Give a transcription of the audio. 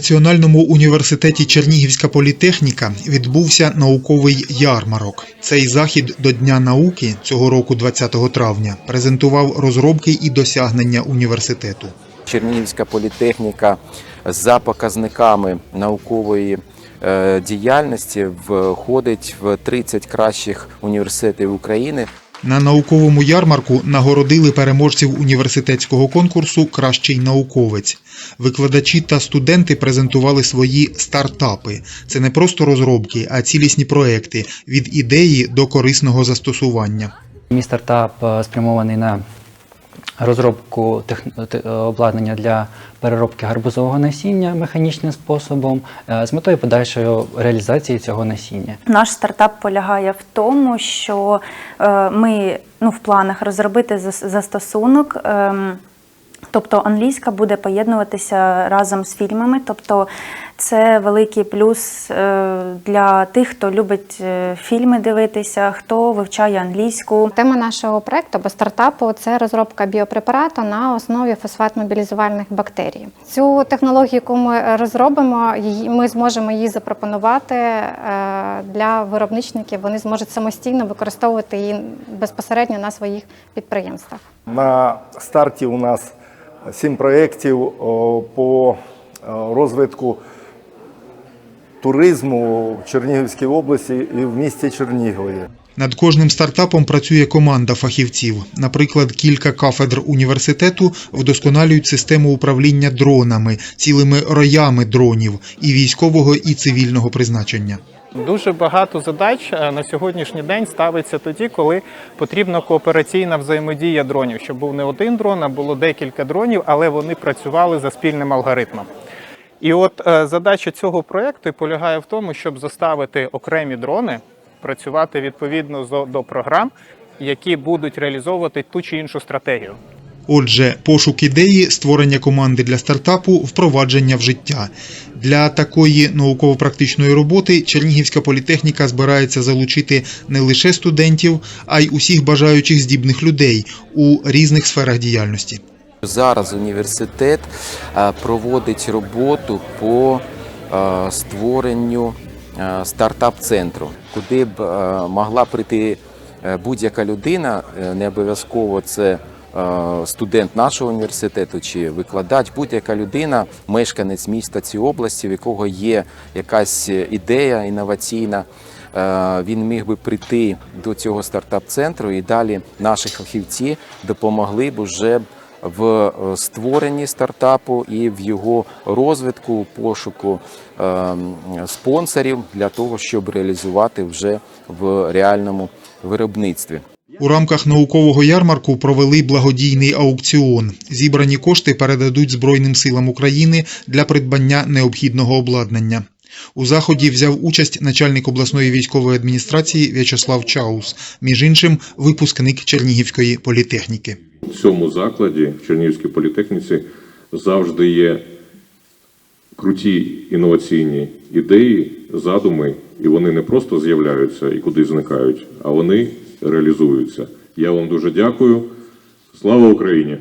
Національному університеті Чернігівська політехніка відбувся науковий ярмарок. Цей захід до Дня науки цього року, 20 травня, презентував розробки і досягнення університету. Чернігівська політехніка за показниками наукової е, діяльності входить в 30 кращих університетів України. На науковому ярмарку нагородили переможців університетського конкурсу Кращий науковець. Викладачі та студенти презентували свої стартапи. Це не просто розробки, а цілісні проекти від ідеї до корисного застосування. Мій стартап е, спрямований на розробку обладнання для переробки гарбузового насіння механічним способом е, з метою подальшої реалізації цього насіння. Наш стартап полягає в тому, що е, ми ну, в планах розробити зас- застосунок. ем, Тобто англійська буде поєднуватися разом з фільмами. Тобто це великий плюс е, для тих, хто любить е, фільми дивитися, хто вивчає англійську. Тема нашого проекту або стартапу це розробка біопрепарату на основі фосфат-мобілізувальних бактерій. Цю технологію, яку ми розробимо, ми зможемо її запропонувати е, для виробничників. Вони зможуть самостійно використовувати її безпосередньо на своїх підприємствах. На старті у нас сім проєктів по розвитку туризму в Чернігівській області і в місті Чернігові. Над кожним стартапом працює команда фахівців. Наприклад, кілька кафедр університету вдосконалюють систему управління дронами, цілими роями дронів і військового і цивільного призначення. Дуже багато задач е, на сьогоднішній день ставиться тоді, коли потрібна коопераційна взаємодія дронів, щоб був не один дрон, а було декілька дронів, але вони працювали за спільним алгоритмом. І от е, задача цього проєкту полягає в тому, щоб заставити окремі дрони працювати відповідно до програм, які будуть реалізовувати ту чи іншу стратегію. Отже, пошук ідеї, створення команди для стартапу, впровадження в життя. Для такої науково-практичної роботи Чернігівська політехніка збирається залучити не лише студентів, а й усіх бажаючих здібних людей у різних сферах діяльності. Зараз університет е, проводить роботу по е, створенню е, стартап-центру, куди б могла прийти будь-яка людина, не обов'язково це студент нашого університету чи викладач, будь-яка людина, мешканець міста цієї області, в якого є якась ідея інноваційна. Він міг би прийти до цього стартап-центру і далі наші фахівці допомогли б уже в е, створенні стартапу і в його розвитку, пошуку е, спонсорів для того, щоб реалізувати вже в реальному виробництві. У рамках наукового ярмарку провели благодійний аукціон. Зібрані кошти передадуть Збройним силам України для придбання необхідного обладнання. У заході взяв участь начальник обласної військової адміністрації В'ячеслав Чаус, між іншим, випускник Чернігівської політехніки. В цьому закладі в Чернігівській політехніці завжди є круті інноваційні ідеї, задуми, і вони не просто з'являються і кудись зникають, а вони реалізуються. Я вам дуже дякую. Слава Україні!